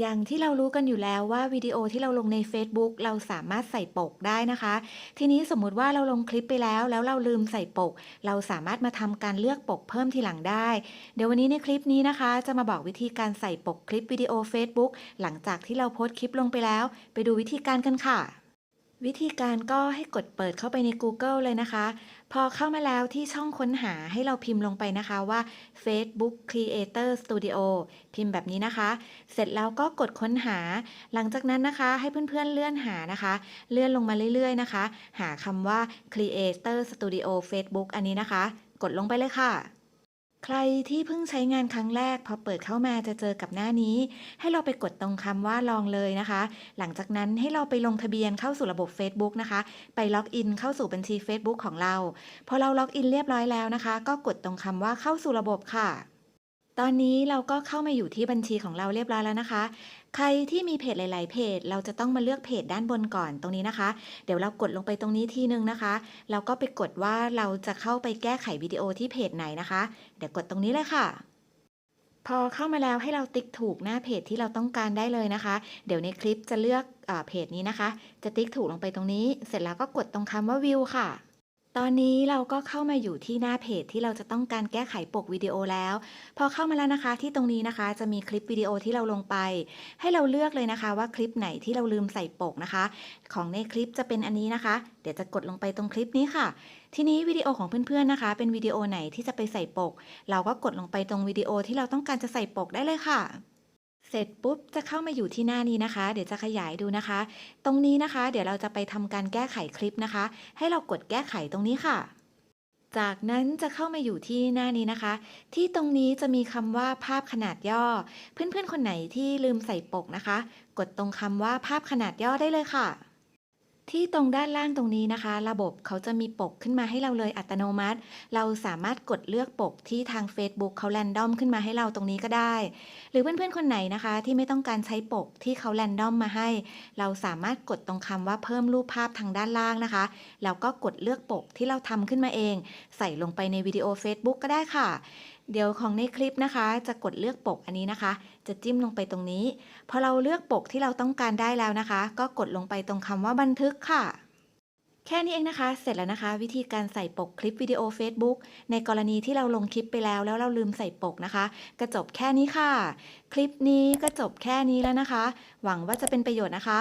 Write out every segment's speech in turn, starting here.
อย่างที่เรารู้กันอยู่แล้วว่าวิดีโอที่เราลงใน Facebook เราสามารถใส่ปกได้นะคะ ทีนี้สมมุติว่าเราลงคลิปไปแล้ว แล้วเราลืมใส่ปก เราสามารถมาทำการเลือกปกเพิ่มทีหลังได้ เดี๋ยววันนี้ในคลิปนี้นะคะ จะมาบอกวิธีการใส่ปกคลิปวิดีโอ Facebook หลังจากที่เราโพสต์คลิปลงไปแล้ว ไปดูวิธีการกันค่ะ วิธีการก็ให้กดเปิดเข้าไปใน Google เลยนะคะ พอเข้ามาแล้วที่ช่องค้นหาให้เราพิมพ์ลงไปนะคะว่า Facebook Creator Studio พิมพ์แบบนี้นะคะ เสร็จแล้วก็กดค้นหา หลังจากนั้นนะคะให้เพื่อนๆเลื่อนหานะคะ เลื่อนลงมาเรื่อยๆนะคะ หาคำว่า Creator Studio Facebook อันนี้นะคะ กดลงไปเลยค่ะ ใครที่เพิ่งใช้งานครั้งแรก พอเปิดเข้ามาจะเจอกับหน้านี้ ให้เราไปกดตรงคำว่าลองเลยนะคะ หลังจากนั้นให้เราไปลงทะเบียนเข้าสู่ระบบ Facebook นะคะ ไปล็อกอินเข้าสู่บัญชี Facebook ของเรา พอเราล็อกอินเรียบร้อยแล้วนะคะ ก็กดตรงคำว่าเข้าสู่ระบบค่ะ ตอนนี้เราก็เข้ามาอยู่ที่บัญชีของเราเรียบร้อยแล้วนะคะ ใครที่มีเพจหลาย ๆ เพจ เราจะต้องมาเลือกเพจด้านบนก่อนตรงนี้นะคะ เดี๋ยวเรากดลงไปตรงนี้ทีนึงนะคะแล้วก็ไปกดว่าเราจะเข้าไปแก้ไขวิดีโอที่เพจไหนนะคะ เดี๋ยวกดตรงนี้เลยค่ะ พอเข้ามาแล้วให้เราติ๊กถูกหน้าเพจที่เราต้องการได้เลยนะคะ เดี๋ยวในคลิปจะเลือกออเพจนี้นะคะ จะติ๊กถูกลงไปตรงนี้ เสร็จแล้วก็กดตรงคำว่าวิวค่ะ ตอนนี้เราก็เข้ามาอยู่ที่หน้าเพจที่เราจะต้องการแก้ไขปกวิดีโอแล้ว พอเข้ามาแล้วนะคะ ที่ตรงนี้นะคะจะมีคลิปวิดีโอที่เราลงไป ให้เราเลือกเลยนะคะ ว่าคลิปไหนที่เราลืมใส่ปกนะคะ ของในคลิปจะเป็นอันนี้นะคะ เดี๋ยวจะกดลงไปตรงคลิปนี้ค่ะ ทีนี้วิดีโอของเพื่อนๆนะคะ เป็นวิดีโอไหนที่จะไปใส่ปก เราก็กดลงไปตรงวิดีโอที่เราต้องการจะใส่ปกได้เลยค่ะ เสร็จปุ๊บจะเข้ามาอยู่ที่หน้านี้นะคะ เดี๋ยวจะขยายดูนะคะ ตรงนี้นะคะ เดี๋ยวเราจะไปทำการแก้ไขคลิปนะคะ ให้เรากดแก้ไขตรงนี้ค่ะจากนั้นจะเข้ามาอยู่ที่หน้านี้นะคะ ที่ตรงนี้จะมีคำว่าภาพขนาดย่อ เพื่อนๆ คนไหนที่ลืมใส่ปกนะคะ กดตรงคำว่าภาพขนาดย่อได้เลยค่ะ ที่ตรงด้านล่างตรงนี้นะคะ ระบบเขาจะมีปกขึ้นมาให้เราเลยอัตโนมัติ เราสามารถกดเลือกปกที่ทาง Facebook เขาแรนดอมขึ้นมาให้เราตรงนี้ก็ได้ หรือเพื่อนๆคนไหนนะคะ ที่ไม่ต้องการใช้ปกที่เขาแรนดอมมาให้ เราสามารถกดตรงคำว่าเพิ่มรูปภาพทางด้านล่างนะคะ แล้วก็กดเลือกปกที่เราทำขึ้นมาเอง ใส่ลงไปในวิดีโอ Facebook ก็ได้ค่ะ เดี๋ยวของในคลิปนะคะ จะกดเลือกปกอันนี้นะคะ จะจิ้มลงไปตรงนี้ พอเราเลือกปกที่เราต้องการได้แล้วนะคะ ก็กดลงไปตรงคำว่าบันทึกค่ะ แค่นี้เองนะคะ เสร็จแล้วนะคะ วิธีการใส่ปกคลิปวิดีโอ Facebook ในกรณีที่เราลงคลิปไปแล้วแล้วเราลืมใส่ปกนะคะ ก็จบแค่นี้ค่ะ คลิปนี้ก็จบแค่นี้แล้วนะคะ หวังว่าจะเป็นประโยชน์นะคะ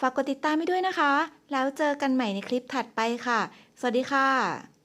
ฝากกดติดตามให้ด้วยนะคะ แล้วเจอกันใหม่ในคลิปถัดไปค่ะ สวัสดีค่ะ